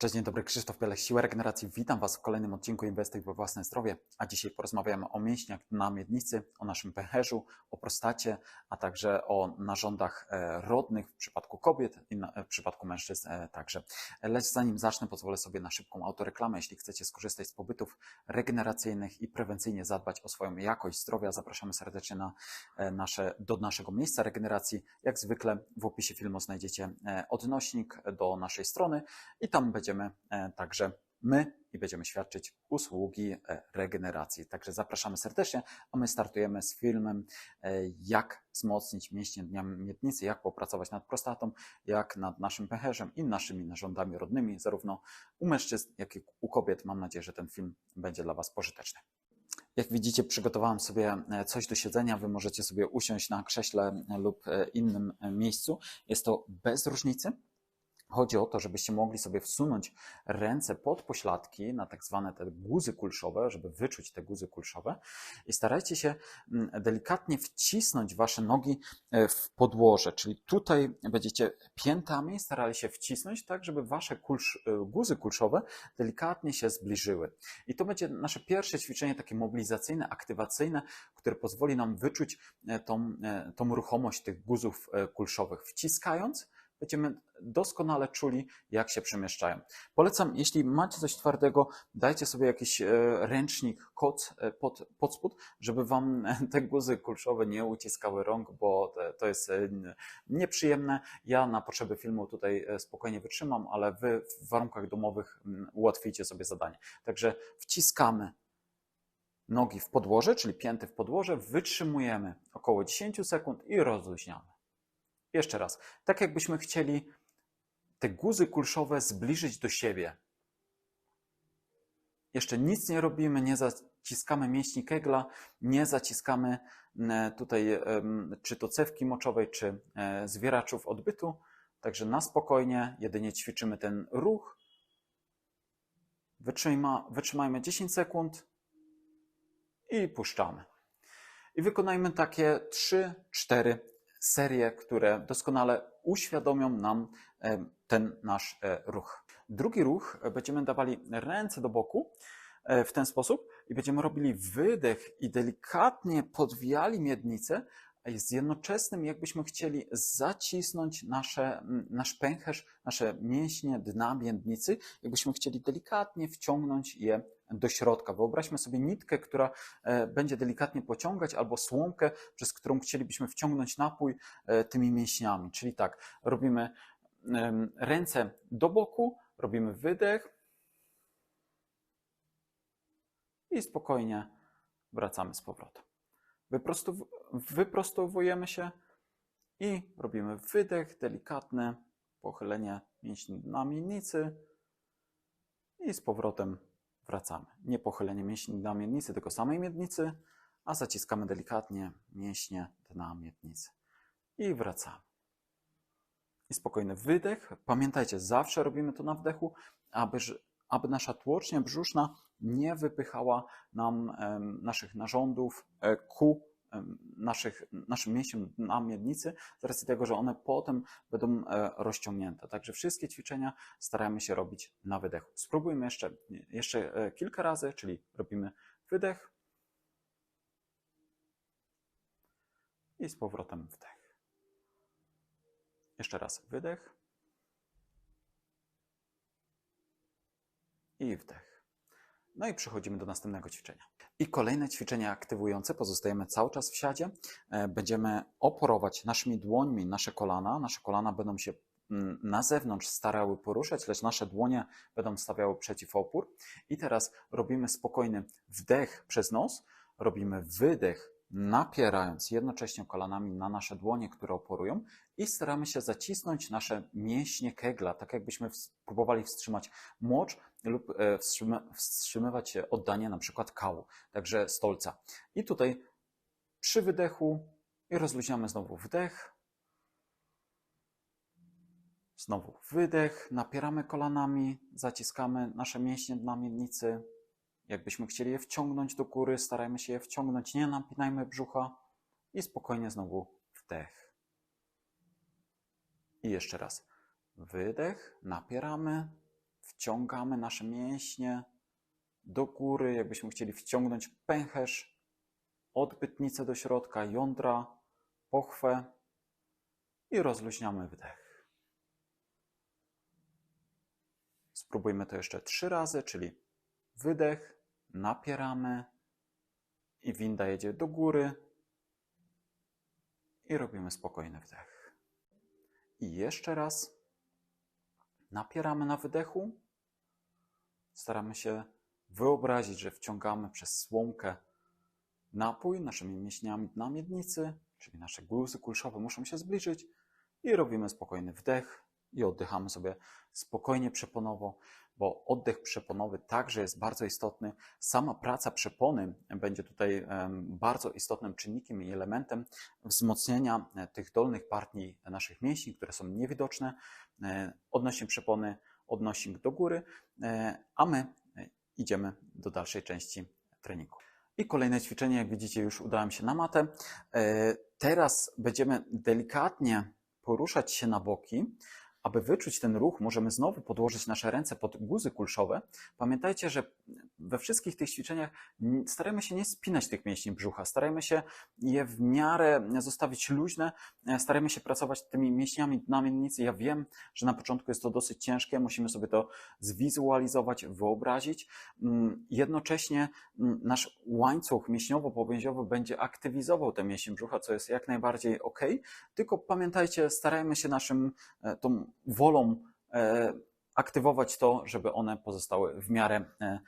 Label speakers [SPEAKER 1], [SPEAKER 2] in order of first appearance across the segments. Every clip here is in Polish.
[SPEAKER 1] Cześć, dzień dobry, Krzysztof Pielech, Siła Regeneracji. Witam Was w kolejnym odcinku Inwestuj we własne zdrowie. A dzisiaj porozmawiamy o mięśniach na miednicy, o naszym pęcherzu, o prostacie, a także o narządach e, rodnych w przypadku kobiet i w przypadku mężczyzn e, także. Lecz zanim zacznę, pozwolę sobie na szybką autoreklamę. Jeśli chcecie skorzystać z pobytów regeneracyjnych i prewencyjnie zadbać o swoją jakość zdrowia, zapraszamy serdecznie na e, nasze, do naszego miejsca regeneracji. Jak zwykle w opisie filmu znajdziecie odnośnik do naszej strony i tam będzie będziemy e, także my i będziemy świadczyć usługi e, regeneracji. Także zapraszamy serdecznie, a my startujemy z filmem e, jak wzmocnić mięśnie dnia miednicy, jak popracować nad prostatą, jak nad naszym pęcherzem i naszymi narządami rodnymi, zarówno u mężczyzn, jak i u kobiet. Mam nadzieję, że ten film będzie dla Was pożyteczny. Jak widzicie, przygotowałem sobie coś do siedzenia. Wy możecie sobie usiąść na krześle lub innym miejscu. Jest to bez różnicy. Chodzi o to, żebyście mogli sobie wsunąć ręce pod pośladki na tak zwane te guzy kulszowe, żeby wyczuć te guzy kulszowe i starajcie się mm, delikatnie wcisnąć wasze nogi e, w podłoże, czyli tutaj będziecie piętami starali się wcisnąć tak, żeby wasze kulsz, e, guzy kulszowe delikatnie się zbliżyły. I to będzie nasze pierwsze ćwiczenie takie mobilizacyjne, aktywacyjne, które pozwoli nam wyczuć e, tą, tą ruchomość tych guzów kulszowych, wciskając będziemy doskonale czuli, jak się przemieszczają. Polecam, jeśli macie coś twardego, dajcie sobie jakiś e, ręcznik, koc e, pod, pod spód, żeby wam te guzy kulszowe nie uciskały rąk, bo to jest e, nieprzyjemne. Ja na potrzeby filmu tutaj spokojnie wytrzymam, ale wy w warunkach domowych ułatwijcie sobie zadanie. Także wciskamy nogi w podłoże, czyli pięty w podłoże, wytrzymujemy około 10 sekund i rozluźniamy. Jeszcze raz. Tak jakbyśmy chcieli te guzy kulszowe zbliżyć do siebie. Jeszcze nic nie robimy, nie zaciskamy mięśni kegla, nie zaciskamy e, tutaj czy to cewki moczowej, czy e, zwieraczów odbytu. Także na spokojnie, jedynie ćwiczymy ten ruch. Wytrzyma, wytrzymajmy 10 sekund i puszczamy. I wykonajmy takie 3-4 serie, które doskonale uświadomią nam e, ten nasz e, ruch. Drugi ruch e, będziemy dawali ręce do boku w ten sposób i będziemy robili wydech i delikatnie podwijali miednicę, z jednoczesnym, jakbyśmy chcieli zacisnąć nasze, nasz pęcherz, nasze mięśnie dna miednicy, jakbyśmy chcieli delikatnie wciągnąć je do środka. Wyobraźmy sobie nitkę, która e, będzie delikatnie pociągać, albo słomkę, przez którą chcielibyśmy wciągnąć napój e, tymi mięśniami. Czyli tak, robimy ręce do boku, robimy wydech i spokojnie wracamy z powrotem. Wyprostow wyprostowujemy się i robimy wydech delikatny, pochylenie mięśni na miednicy i z powrotem wracamy. Nie pochylenie mięśni na miednicy, tylko samej miednicy, a zaciskamy delikatnie mięśnie dna miednicy i wracamy. I spokojny wydech. Pamiętajcie, zawsze robimy to na wdechu, aby, aby nasza tłocznia brzuszna nie wypychała nam naszych narządów e, ku naszych, naszym mięśniom na miednicy, z racji tego, że one potem będą e, rozciągnięte. Także wszystkie ćwiczenia staramy się robić na wydechu. Spróbujmy jeszcze, jeszcze e, kilka razy, czyli robimy wydech i z powrotem wdech. Jeszcze raz wydech i wdech. No i przechodzimy do następnego ćwiczenia. I kolejne ćwiczenie aktywujące, pozostajemy cały czas w siadzie. E, będziemy oporować naszymi dłońmi nasze kolana. Nasze kolana będą się mm, na zewnątrz starały poruszać, lecz nasze dłonie będą stawiały przeciw opór. I teraz robimy spokojny wdech przez nos, robimy wydech napierając jednocześnie kolanami na nasze dłonie, które oporują i staramy się zacisnąć nasze mięśnie kegla, tak jakbyśmy próbowali wstrzymać mocz lub e, wstrzymywać oddanie na przykład kału, także stolca. I tutaj przy wydechu i rozluźniamy znowu wdech, znowu wydech, napieramy kolanami, zaciskamy nasze mięśnie na miednicy, Jakbyśmy chcieli je wciągnąć do góry, starajmy się je wciągnąć, nie napinajmy brzucha i spokojnie znowu wdech. I jeszcze raz. Wydech, napieramy, wciągamy nasze mięśnie do góry, jakbyśmy chcieli wciągnąć pęcherz, odbytnicę do środka, jądra, pochwę i rozluźniamy wdech. Spróbujmy to jeszcze trzy razy, czyli wydech, napieramy i winda jedzie do góry i robimy spokojny wdech. I jeszcze raz napieramy na wydechu. Staramy się wyobrazić, że wciągamy przez słomkę napój naszymi mięśniami dna miednicy, czyli nasze guzy kulszowe muszą się zbliżyć i robimy spokojny wdech i oddychamy sobie spokojnie przeponowo, bo oddech przeponowy także jest bardzo istotny. Sama praca przepony będzie tutaj bardzo istotnym czynnikiem i elementem wzmocnienia e, tych dolnych partii naszych mięśni, które są niewidoczne. E, Odnośnie przepony odnośnik do góry, e, a my idziemy do dalszej części treningu. I kolejne ćwiczenie, jak widzicie, już udałem się na matę. Teraz będziemy delikatnie poruszać się na boki. Aby wyczuć ten ruch, możemy znowu podłożyć nasze ręce pod guzy kulszowe. Pamiętajcie, że we wszystkich tych ćwiczeniach starajmy się nie spinać tych mięśni brzucha, starajmy się je w miarę zostawić luźne, e, starajmy się pracować tymi mięśniami dna miednicy. Ja wiem, że na początku jest to dosyć ciężkie, musimy sobie to zwizualizować, wyobrazić. Mm, Jednocześnie mm, nasz łańcuch mięśniowo-powięziowy będzie aktywizował te mięśnie brzucha, co jest jak najbardziej ok. Tylko pamiętajcie, starajmy się naszym e, tą wolą e, aktywować to, żeby one pozostały w miarę e,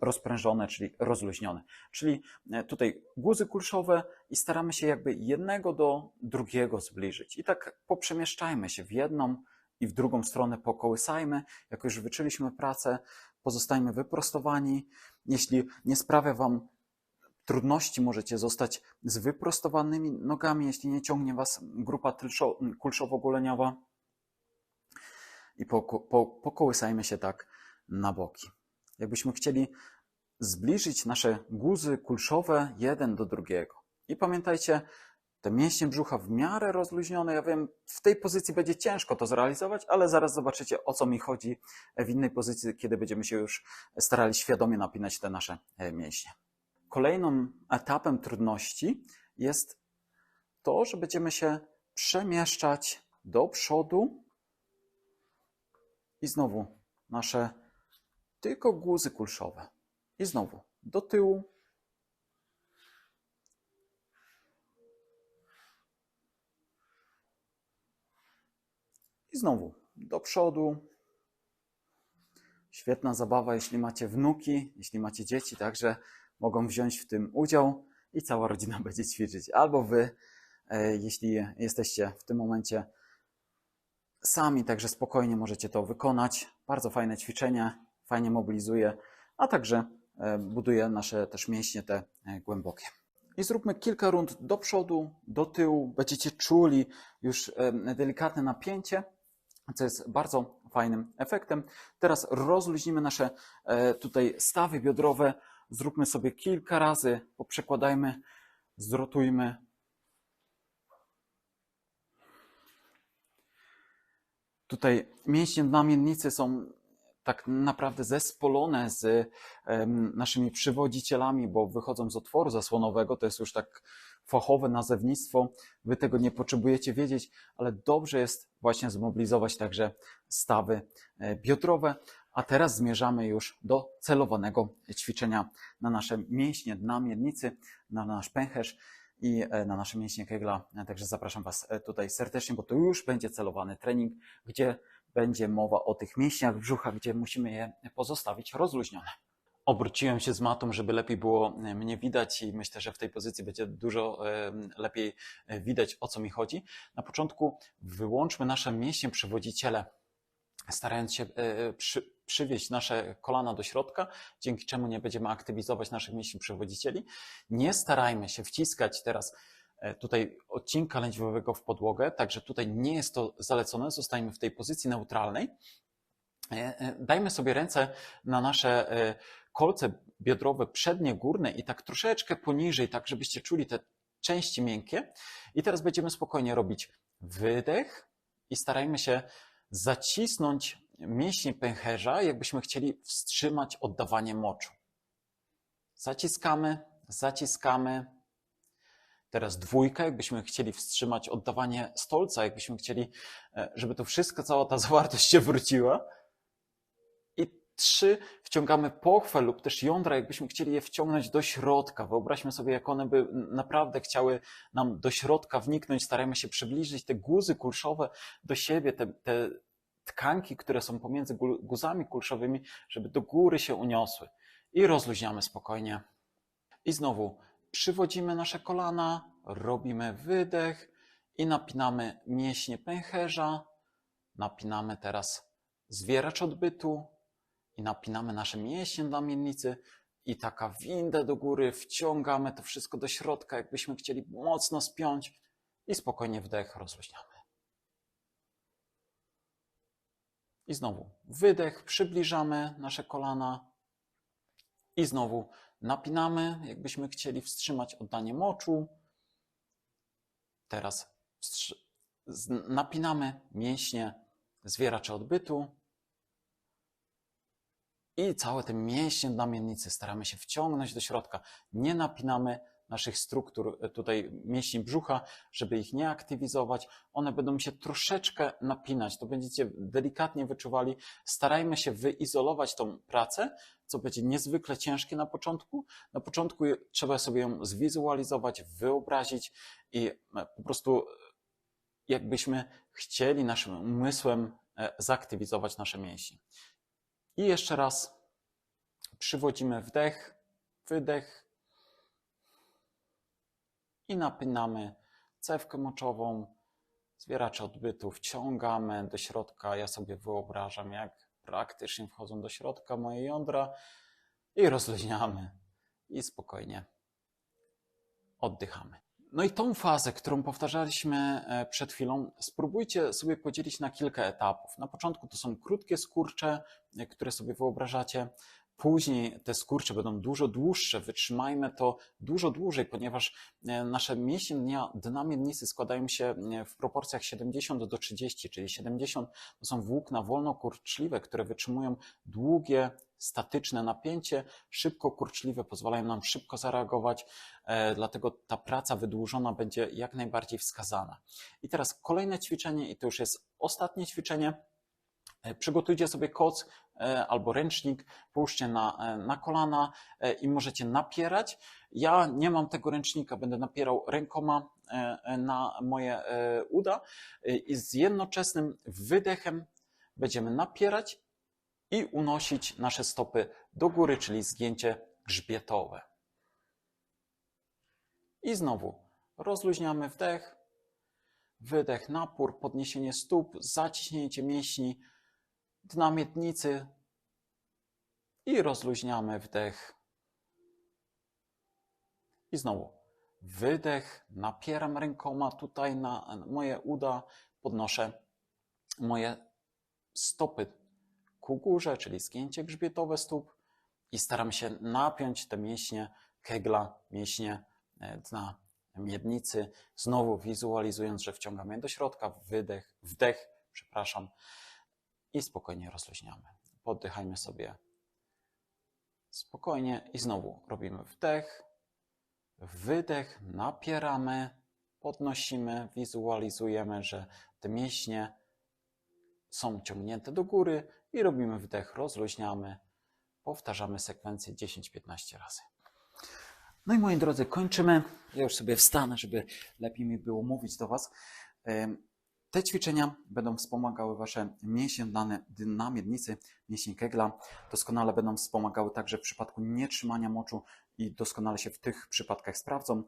[SPEAKER 1] rozprężone, czyli rozluźnione. Czyli e, tutaj guzy kulszowe i staramy się jakby jednego do drugiego zbliżyć. I tak poprzemieszczajmy się w jedną i w drugą stronę pokołysajmy. Jak już wyczyliśmy pracę, pozostajmy wyprostowani. Jeśli nie sprawia Wam trudności, możecie zostać z wyprostowanymi nogami, jeśli nie ciągnie Was grupa kulszowo-goleniowa i poko- po, pokołysajmy się tak na boki. Jakbyśmy chcieli zbliżyć nasze guzy kulszowe jeden do drugiego. I pamiętajcie, te mięśnie brzucha w miarę rozluźnione. Ja wiem, w tej pozycji będzie ciężko to zrealizować, ale zaraz zobaczycie, o co mi chodzi w innej pozycji, kiedy będziemy się już starali świadomie napinać te nasze e, mięśnie. Kolejnym etapem trudności jest to, że będziemy się przemieszczać do przodu i znowu nasze tylko guzy kulszowe. I znowu do tyłu. I znowu do przodu. Świetna zabawa, jeśli macie wnuki, jeśli macie dzieci, także mogą wziąć w tym udział i cała rodzina będzie ćwiczyć. Albo wy, e, jeśli jesteście w tym momencie sami, także spokojnie możecie to wykonać. Bardzo fajne ćwiczenie, fajnie mobilizuje, a także e, buduje nasze też mięśnie te e, głębokie. I zróbmy kilka rund do przodu, do tyłu. Będziecie czuli już e, delikatne napięcie, co jest bardzo fajnym efektem. Teraz rozluźnimy nasze tutaj stawy biodrowe. Zróbmy sobie kilka razy, poprzekładajmy, zrotujmy. Tutaj mięśnie dna miednicy są tak naprawdę zespolone z naszymi przywodzicielami, bo wychodzą z otworu zasłonowego. To jest już tak fachowe nazewnictwo. Wy tego nie potrzebujecie wiedzieć, ale dobrze jest właśnie zmobilizować także stawy e, biodrowe. A teraz zmierzamy już do celowanego ćwiczenia na nasze mięśnie dna miednicy, na nasz pęcherz i e, na nasze mięśnie Kegla. Także zapraszam Was e, tutaj serdecznie, bo to już będzie celowany trening, gdzie będzie mowa o tych mięśniach brzucha, gdzie musimy je pozostawić rozluźnione. Obróciłem się z matą, żeby lepiej było e, mnie widać i myślę, że w tej pozycji będzie dużo e, lepiej e, widać, o co mi chodzi. Na początku wyłączmy nasze mięśnie przewodziciele, starając się e, przy, przywieźć nasze kolana do środka, dzięki czemu nie będziemy aktywizować naszych mięśni przewodzicieli. Nie starajmy się wciskać teraz e, tutaj odcinka lędźwiowego w podłogę, także tutaj nie jest to zalecone, zostajmy w tej pozycji neutralnej. E, e, Dajmy sobie ręce na nasze kolce biodrowe przednie, górne i tak troszeczkę poniżej, tak żebyście czuli te części miękkie. I teraz będziemy spokojnie robić wydech i starajmy się zacisnąć mięśnie pęcherza, jakbyśmy chcieli wstrzymać oddawanie moczu. Zaciskamy, zaciskamy. Teraz dwójka, jakbyśmy chcieli wstrzymać oddawanie stolca, jakbyśmy chcieli, e, żeby to wszystko, cała ta zawartość się wróciła. I trzy, wciągamy pochwę lub też jądra, jakbyśmy chcieli je wciągnąć do środka. Wyobraźmy sobie, jak one by naprawdę chciały nam do środka wniknąć. Starajmy się przybliżyć te guzy kulszowe do siebie, te, te tkanki, które są pomiędzy guzami kulszowymi, żeby do góry się uniosły. I rozluźniamy spokojnie. I znowu przywodzimy nasze kolana, robimy wydech i napinamy mięśnie pęcherza. Napinamy teraz zwieracz odbytu i napinamy nasze mięśnie na miednicy i taka windę do góry, wciągamy to wszystko do środka, jakbyśmy chcieli mocno spiąć i spokojnie wdech rozluźniamy. I znowu wydech, przybliżamy nasze kolana i znowu napinamy, jakbyśmy chcieli wstrzymać oddanie moczu. Teraz napinamy mięśnie zwieracze odbytu i całe te mięśnie namiennicy staramy się wciągnąć do środka. Nie napinamy naszych struktur e, tutaj mięśni brzucha, żeby ich nie aktywizować. One będą się troszeczkę napinać. To będziecie delikatnie wyczuwali. Starajmy się wyizolować tą pracę, co będzie niezwykle ciężkie na początku. Na początku trzeba sobie ją zwizualizować, wyobrazić i e, po prostu jakbyśmy chcieli naszym umysłem e, zaktywizować nasze mięśnie. I jeszcze raz przywodzimy wdech, wydech i napinamy cewkę moczową, zwieracze odbytu, wciągamy do środka. Ja sobie wyobrażam, jak praktycznie wchodzą do środka moje jądra i rozluźniamy i spokojnie oddychamy. No i tą fazę, którą powtarzaliśmy e, przed chwilą, spróbujcie sobie podzielić na kilka etapów. Na początku to są krótkie skurcze, e, które sobie wyobrażacie. Później te skurcze będą dużo dłuższe, wytrzymajmy to dużo dłużej, ponieważ e, nasze mięśnie dnia, dna miednicy składają się w proporcjach 70 do 30, czyli 70 to są włókna wolnokurczliwe, które wytrzymują długie statyczne napięcie, szybko kurczliwe, pozwalają nam szybko zareagować, e, dlatego ta praca wydłużona będzie jak najbardziej wskazana. I teraz kolejne ćwiczenie, i to już jest ostatnie ćwiczenie. E, przygotujcie sobie koc e, albo ręcznik, połóżcie na, na kolana i możecie napierać. Ja nie mam tego ręcznika, będę napierał rękoma na moje uda i z jednoczesnym wydechem będziemy napierać i unosić nasze stopy do góry, czyli zgięcie grzbietowe. I znowu rozluźniamy wdech, wydech, napór, podniesienie stóp, zaciśnięcie mięśni, dna miednicy i rozluźniamy wdech. I znowu wydech, napieram rękoma tutaj na moje uda, podnoszę moje stopy ku górze, czyli zgięcie grzbietowe stóp i staram się napiąć te mięśnie kegla, mięśnie e, dna miednicy, znowu wizualizując, że wciągam je do środka, wydech, wdech, przepraszam, i spokojnie rozluźniamy. Poddychajmy sobie spokojnie i znowu robimy wdech, wydech, napieramy, podnosimy, wizualizujemy, że te mięśnie są ciągnięte do góry i robimy wdech, rozluźniamy, powtarzamy sekwencję 10-15 razy. No i moi drodzy, kończymy. Ja już sobie wstanę, żeby lepiej mi było mówić do Was. Te ćwiczenia będą wspomagały Wasze mięśnie na miednicy, mięśnie Kegla. Doskonale będą wspomagały także w przypadku nietrzymania moczu i doskonale się w tych przypadkach sprawdzą.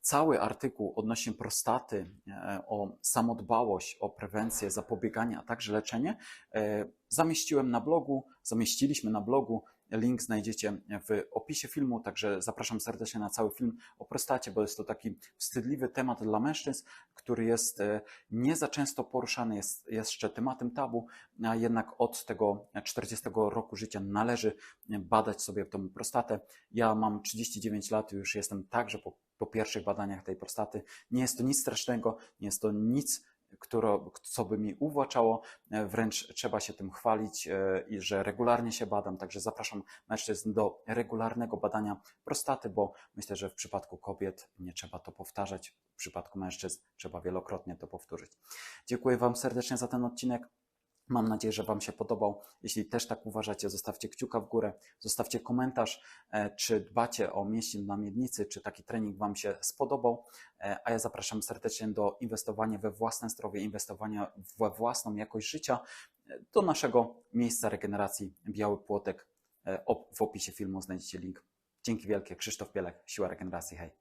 [SPEAKER 1] Cały artykuł odnośnie prostaty, e, o samodbałość, o prewencję, zapobieganie, a także leczenie e, zamieściłem na blogu, zamieściliśmy na blogu. Link znajdziecie w opisie filmu, także zapraszam serdecznie na cały film o prostacie, bo jest to taki wstydliwy temat dla mężczyzn, który jest e, nie za często poruszany, jest jeszcze tematem tabu, a jednak od tego 40 roku życia należy badać sobie tą prostatę. Ja mam 39 lat, już jestem także po, po pierwszych badaniach tej prostaty. Nie jest to nic strasznego, nie jest to nic które, co by mi uwłaczało, e, wręcz trzeba się tym chwalić e, i że regularnie się badam, także zapraszam mężczyzn do regularnego badania prostaty, bo myślę, że w przypadku kobiet nie trzeba to powtarzać, w przypadku mężczyzn trzeba wielokrotnie to powtórzyć. Dziękuję Wam serdecznie za ten odcinek. Mam nadzieję, że Wam się podobał. Jeśli też tak uważacie, zostawcie kciuka w górę, zostawcie komentarz, e, czy dbacie o mięsień na miednicy, czy taki trening Wam się spodobał. E, A ja zapraszam serdecznie do inwestowania we własne zdrowie, inwestowania we własną jakość życia, e, do naszego miejsca regeneracji Biały Płotek. W opisie filmu znajdziecie link. Dzięki wielkie. Krzysztof Pielek, Siła Regeneracji. Hej.